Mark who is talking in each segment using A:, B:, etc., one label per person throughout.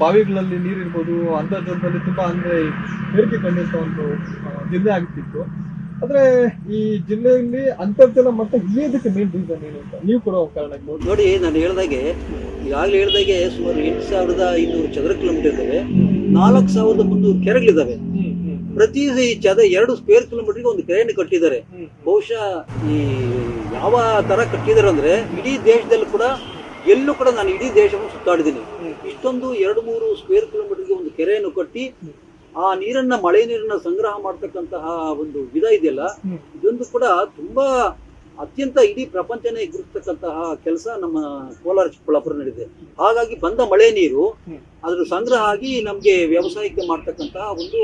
A: ಬಾವಿಗಳಲ್ಲಿ ನೀರಿರ್ಬೋದು ಅಂತರ್ಜಲದಲ್ಲಿ ತುಂಬಾ ಅಂದ್ರೆ ಏರಿಕೆ ಕಂಡಿದ್ದ ಒಂದು ಜಿಲ್ಲೆ ಆಗ್ತಿತ್ತು ಆದ್ರೆ ಈ ಜಿಲ್ಲೆಯಲ್ಲಿ ಅಂತರ್ಜಲ ಮಟ್ಟ ಇಳಿಯೋದಕ್ಕೆ ಮೇನ್ ರೀಸನ್ ಏನು ಅಂತ ನೀವು ಕೊಡೋ ಕಾರಣ ಇರ್ಬೋದು.
B: ನೋಡಿ, ನಾನು ಹೇಳ್ದಾಗೆ, ಈಗಾಗಲೇ ಹೇಳ್ದಾಗೆ ಸುಮಾರು ಎಂಟು ಸಾವಿರದ ಐನೂರು ಚದರ ಕಿಲೋಮೀಟರ್ ಇದ್ದಾವೆ. ನಾಲ್ಕು ಸಾವಿರದ ಮುನ್ನೂರು ಕೆರೆಗಳಿದ್ದಾವೆ. ಪ್ರತಿ ಚದ ಎರಡು ಸ್ಕ್ವೇರ್ ಕಿಲೋಮೀಟರ್ಗೆ ಒಂದು ಕೆರೆಯನ್ನು ಕಟ್ಟಿದ್ದಾರೆ. ಬಹುಶಃ ಈ ಯಾವ ತರ ಕಟ್ಟಿದ್ದಾರೆ ಅಂದ್ರೆ ಇಡೀ ದೇಶದಲ್ಲಿ ಕೂಡ ಎಲ್ಲೂ ಕೂಡ ನಾನು ಇಡೀ ದೇಶವನ್ನು ಸುತ್ತಾಡಿದ್ದೀನಿ. ಇಷ್ಟೊಂದು ಎರಡು ಮೂರು ಸ್ಕ್ವೇರ್ ಕಿಲೋಮೀಟರ್ಗೆ ಒಂದು ಕೆರೆಯನ್ನು ಕಟ್ಟಿ ಆ ನೀರನ್ನ ಮಳೆ ನೀರನ್ನ ಸಂಗ್ರಹ ಮಾಡ್ತಕ್ಕಂತಹ ಒಂದು ವಿಧ ಇದೆಯಲ್ಲ ಇದೊಂದು ಕೂಡ ತುಂಬಾ ಅತ್ಯಂತ ಇಡೀ ಪ್ರಪಂಚನೇ ಗುರುತಕ್ಕಂತಹ ಕೆಲಸ ನಮ್ಮ ಕೋಲಾರ ಚಿಕ್ಕಬಳ್ಳಾಪುರ ನಡೆದಿದೆ ಹಾಗಾಗಿ ಬಂದ ಮಳೆ ನೀರು. ಅದ್ರ ಸಂಗ್ರಹ ಆಗಿ ನಮ್ಗೆ ವ್ಯವಸಾಯಕ್ಕೆ ಮಾಡ್ತಕ್ಕಂತಹ ಒಂದು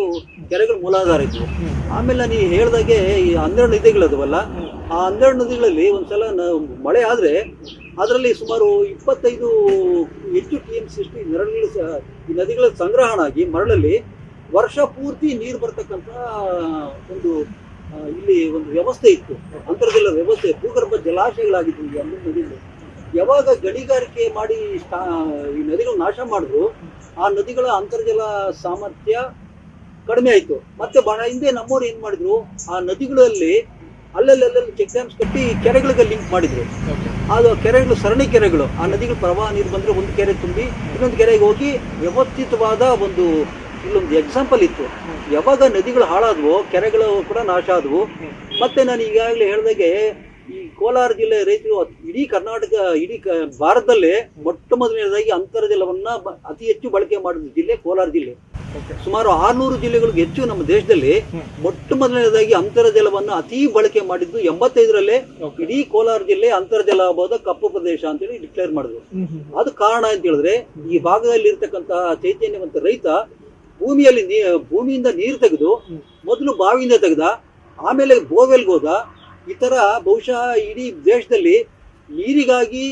B: ಕೆರೆಗಳ ಮೂಲಾಧಾರ ಇದ್ವು
A: ಹ್ಮ್.
B: ಆಮೇಲೆ ನೀವು ಹೇಳ್ದಾಗೆ ಈ ಹನ್ನೆರಡು ನದಿಗಳದವಲ್ಲ. ಆ ಹನ್ನೆರಡು ನದಿಗಳಲ್ಲಿ ಒಂದ್ಸಲ ಮಳೆ ಆದ್ರೆ ಅದರಲ್ಲಿ ಸುಮಾರು ಇಪ್ಪತ್ತೈದು ಹೆಚ್ಚು ಟಿ ಎಂ ಸಿ ಮರಳುಗಳು ಸ- ಈ ನದಿಗಳ ಸಂಗ್ರಹಣ ಆಗಿ ಮರಳಲ್ಲಿ ವರ್ಷ ಪೂರ್ತಿ ನೀರು ಬರ್ತಕ್ಕಂಥ ಒಂದು ಇಲ್ಲಿ ಒಂದು ವ್ಯವಸ್ಥೆ ಇತ್ತು. ಅಂತರ್ಜಲ ವ್ಯವಸ್ಥೆ, ಭೂಗರ್ಭ ಜಲಾಶಯಗಳಾಗಿತ್ತು ಈ ಅಮೃತ ನದಿಗಳು. ಯಾವಾಗ ಗಣಿಗಾರಿಕೆ ಮಾಡಿ ಈ ನದಿಗಳು ನಾಶ ಮಾಡಿದ್ರು ಆ ನದಿಗಳ ಅಂತರ್ಜಲ ಸಾಮರ್ಥ್ಯ ಕಡಿಮೆ ಆಯಿತು. ಮತ್ತೆ ಬಹಳ ಹಿಂದೆ ನಮ್ಮವ್ರು ಏನು ಮಾಡಿದ್ರು, ಆ ನದಿಗಳಲ್ಲಿ ಅಲ್ಲಲ್ಲಿ ಅಲ್ಲಲ್ಲಿ ಚೆಕ್ ಡ್ಯಾಮ್ಸ್ ಕಟ್ಟಿ ಕೆರೆಗಳಿಗೆ ಲಿಂಕ್ ಮಾಡಿದ್ರು. ಅದು ಕೆರೆಗಳು ಸರಣಿ ಕೆರೆಗಳು. ಆ ನದಿಗಳು ಪ್ರವಾಹ ನೀರು ಬಂದರೆ ಒಂದು ಕೆರೆ ತುಂಬಿ ಇನ್ನೊಂದು ಕೆರೆಗೆ ಹೋಗಿ ವ್ಯವಸ್ಥಿತವಾದ ಒಂದು ಇಲ್ಲೊಂದು ಎಕ್ಸಾಂಪಲ್ ಇತ್ತು. ಯಾವಾಗ ನದಿಗಳು ಹಾಳಾದವು ಕೆರೆಗಳು ಕೂಡ ನಾಶ ಆದವು ಮತ್ತೆ ನಾನು ಈಗಾಗಲೇ ಹೇಳ್ದಾಗೆ ಈ ಕೋಲಾರ ಜಿಲ್ಲೆ ರೈತರು ಇಡೀ ಕರ್ನಾಟಕ ಇಡೀ ಭಾರತದಲ್ಲೇ ಮೊಟ್ಟ ಮೊದಲನೇದಾಗಿ ಅಂತರ್ಜಲವನ್ನ ಅತಿ ಹೆಚ್ಚು ಬಳಕೆ ಮಾಡಿದ ಜಿಲ್ಲೆ ಕೋಲಾರ ಜಿಲ್ಲೆ ಸುಮಾರು ಆರ್ನೂರು ಜಿಲ್ಲೆಗಳಿಗೆ ಹೆಚ್ಚು ನಮ್ಮ ದೇಶದಲ್ಲಿ. ಮೊಟ್ಟ ಮೊದಲನೇದಾಗಿ ಅಂತರ್ಜಲವನ್ನು ಅತಿ ಬಳಕೆ ಮಾಡಿದ್ದು ಎಂಬತ್ತೈದರಲ್ಲೇ. ಇಡೀ ಕೋಲಾರ ಜಿಲ್ಲೆ ಅಂತರ್ಜಲ ಬೋಧ ಕಪ್ಪು ಪ್ರದೇಶ ಅಂತೇಳಿ ಡಿಕ್ಲೇರ್ ಮಾಡಿದ್ರು ಅದು ಕಾರಣ ಅಂತ ಹೇಳಿದ್ರೆ ಈ ಭಾಗದಲ್ಲಿ ಇರ್ತಕ್ಕಂತಹ ಚೈತನ್ಯವಂತ ರೈತ ಭೂಮಿಯಲ್ಲಿ ನೀ ಭೂಮಿಯಿಂದ ನೀರು ತೆಗೆದು. ಮೊದಲು ಬಾವಿಯಿಂದ ತೆಗೆದ ಆಮೇಲೆ ಬೋರ್ವೆಲ್ಗೆ ಹೋದ ಈ ತರ ಬಹುಶಃ ಇಡೀ ದೇಶದಲ್ಲಿ ನೀರಿಗಾಗಿ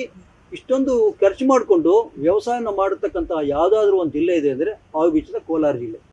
B: ಇಷ್ಟೊಂದು ಖರ್ಚು ಮಾಡಿಕೊಂಡು ವ್ಯವಸಾಯನ ಮಾಡತಕ್ಕಂತಹ ಯಾವ್ದಾದ್ರು ಒಂದು ಜಿಲ್ಲೆ ಇದೆ ಅಂದ್ರೆ ಆ ವಿಚಾರ ಕೋಲಾರ ಜಿಲ್ಲೆ.